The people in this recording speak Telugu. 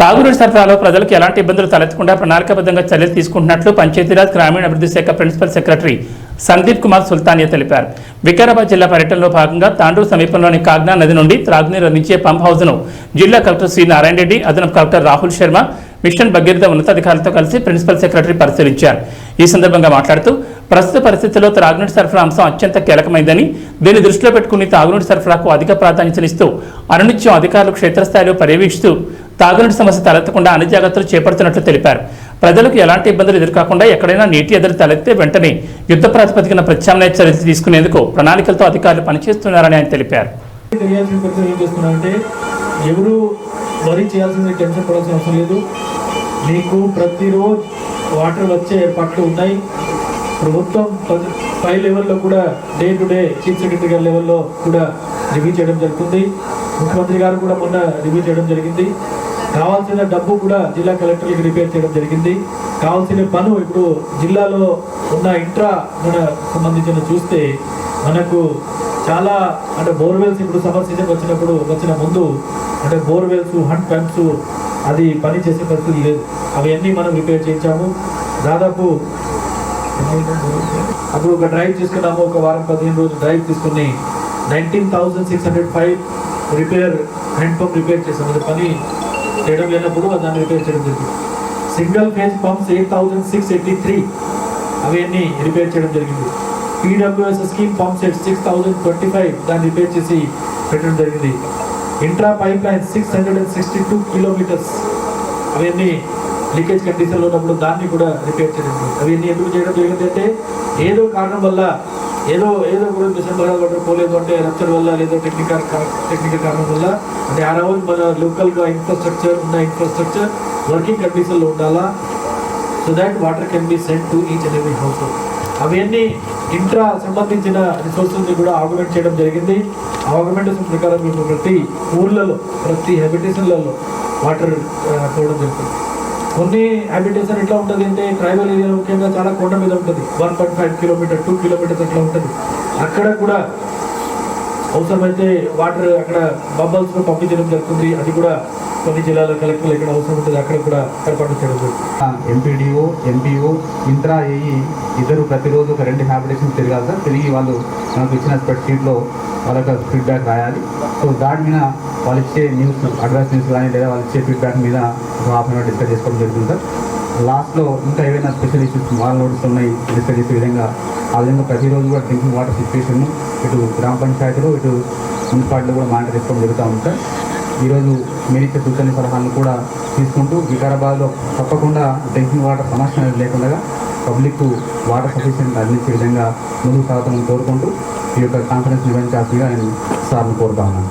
తాగునీటి సరఫరాలో ప్రజలకు ఎలాంటి ఇబ్బందులు తలెత్తకుండా ప్రణాళికాబద్ధంగా చర్యలు తీసుకుంటున్నట్లు పంచాయతీరాజ్ గ్రామీణాభివృద్ధి శాఖ ప్రిన్సిపల్ సెక్రటరీ సందీప్ కుమార్ సుల్తానియా తెలిపారు. వికారాబాద్ జిల్లా పర్యటనలో భాగంగా తాండూరు సమీపంలోని కాగ్నా నది నుండి త్రాగునీరు అందించే పంప్ హౌస్ను జిల్లా కలెక్టర్ శ్రీ నారాయణ రెడ్డి అదనపు కలెక్టర్ రాహుల్ శర్మ మిషన్ భగీరథ ఉన్నతాధికారులతో కలిసి ప్రిన్సిపల్ సెక్రటరీ పరిశీలించారు. ఈ సందర్భంగా మాట్లాడుతూ ప్రస్తుత పరిస్థితుల్లో త్రాగునీటి సరఫరా అంశం అత్యంత కీలకమైందని దీన్ని దృష్టిలో పెట్టుకుని తాగునీటి సరఫరాకు అధిక ప్రాధాన్యతనిస్తూ అనునిత్యం అధికారులు క్షేత్రస్థాయిలో పర్యవేక్షిస్తూ తాగునీటి సమస్య తలెత్తకుండా అన్ని జాగ్రత్తలు చేపడుతున్నట్లు తెలిపారు. ప్రజలకు ఎలాంటి ఇబ్బందులు ఎదురుకాకుండా ఎక్కడైనా నీటి ఎదురు తలెత్తే వెంటనే యుద్ధ ప్రాతిపదికన ప్రత్యామ్నాయ చర్యలు తీసుకునేందుకు ప్రణాళికలతో అధికారులు పనిచేస్తున్నారని ఆయన తెలిపారు. చేస్తున్నారంటే ఎవరు వరి చేయాల్సిన టెన్షన్ పడాల్సిన అవసరం లేదు. మీకు ప్రతిరోజు వాటర్ వచ్చే ఏర్పాట్లు ఉన్నాయి. ప్రభుత్వం పై లెవెల్లో కూడా day to day chief secretary గారి లెవెల్లో కూడా రివ్యూ చేయడం జరుగుతుంది. ముఖ్యమంత్రి గారు కూడా మొన్న రివ్యూ చేయడం జరిగింది. కావాల్సిన డబ్బు కూడా జిల్లా కలెక్టర్లకు రిపేర్ చేయడం జరిగింది. కావాల్సిన పను ఇప్పుడు జిల్లాలో ఉన్న ఇంట్రా సంబంధించిన చూస్తే మనకు చాలా అంటే బోర్వెల్స్ ఇప్పుడు సమ్మర్ సీజన్ వచ్చినప్పుడు వచ్చిన ముందు అంటే బోర్వెల్స్ హండ్ పంప్స్ అది పని చేసే పరిస్థితి లేదు. అవన్నీ మనం రిపేర్ చేయించాము. దాదాపు అప్పుడు ఒక డ్రైవ్ తీసుకున్నాము. ఒక వారం పదిహేను రోజులు డ్రైవ్ తీసుకుని nineteen thousand six hundred five repair hand pump repair చేసాము. అది పని చేయడం లేనప్పుడు దాన్ని రిపేర్ చేయడం జరిగింది. Single phase pumps eight thousand six eighty three అవన్నీ రిపేర్ చేయడం జరిగింది. PWS scheme pump set six thousand twenty five దాన్ని రిపేర్ చేసి పెట్టడం జరిగింది. Intra pipe line six hundred and sixty two kilometres అవన్నీ లీకేజ్ కండిషన్లో ఉన్నప్పుడు దాన్ని కూడా రిపేర్ చేయడం అవన్నీ ఎందుకు చేయడం జరిగింది అంటే ఏదో కారణం వల్ల ఏదో ఏదో కూడా డిసెంబర్ భరాలు పోలేదు అంటే రప్చర్ వల్ల లేదో టెక్నికల్ టెక్నికల్ కారణం వల్ల అంటే ఆ రోజు మన లోకల్గా ఇన్ఫ్రాస్ట్రక్చర్ ఉన్న ఇన్ఫ్రాస్ట్రక్చర్ వర్కింగ్ కండిషన్లో ఉండాలా? So that water can be send to each and every house అవన్నీ ఇంట్రా సంబంధించిన రిసోర్సెస్ని కూడా ఆగ్మెంట్ చేయడం జరిగింది. ఆగ్మెంటేషన్ ప్రకారం మేము ప్రతి ఊర్లలో ప్రతి హెబిటేషన్లలో వాటర్ uh, పోవడం జరుగుతుంది. కొన్ని హ్యాబిటేషన్ ఎట్లా ఉంటుంది అంటే ట్రైబల్ ఏరియా ముఖ్యంగా చాలా కొండ మీద ఉంటుంది. One point five kilometre two kilometres అట్లా ఉంటుంది. అక్కడ కూడా అవసరమైతే వాటర్ అక్కడ బబల్స్ పంపించడం జరుగుతుంది. అది కూడా కొన్ని జిల్లాల కలెక్టర్లు ఎక్కడ అవసరం ఉంటుంది అక్కడ కూడా ఏర్పాటు చేయడం ఎంపీడీఓ ఎంపీఓ ఇంట్రా ఏఈ ఇద్దరు ప్రతిరోజు ఒక రెండు హ్యాబిటేషన్ తిరగాలి సార్. తిరిగి వాళ్ళు మనకు ఇచ్చిన స్పెడ్ షీట్లో వాళ్ళకి ఫీడ్బ్యాక్ రాయాలి. సో దాని మీద వాళ్ళు ఇచ్చే న్యూస్ అడ్రస్ న్యూస్ కానీ లేదా వాళ్ళు ఇచ్చే ఫీడ్బ్యాక్ మీద ఒక హాఫ్ అన్ అవర్ డిస్కస్ చేసుకోవడం జరుగుతుంది సార్. లాస్ట్లో ఇంకా ఏవైనా స్పెషల్ ఇష్యూస్ వాళ్ళ నోట్స్ ఉన్నాయి డిస్కస్ చేసే విధంగా ఆ విధంగా ప్రతిరోజు కూడా డ్రింకింగ్ వాటర్ సిచ్యువేషన్ ఇటు గ్రామ పంచాయతీలో ఇటు మున్సిపాలిటీలో కూడా మానిటర్ చేసుకోవడం జరుగుతూ ఉంది సార్. ఈరోజు మీరు సూచన సలహాలను కూడా తీసుకుంటూ వికారాబాద్లో తప్పకుండా డ్రింకింగ్ వాటర్ సమస్య లేకుండా పబ్లిక్ వాటర్ సఫిషియెంట్ అందించే విధంగా ముందుకు సాగుతామని కోరుకుంటూ ఈ యొక్క కాన్ఫరెన్స్ నిర్వహించాల్సిందిగా నేను సార్ను కోరుతా ఉన్నాను.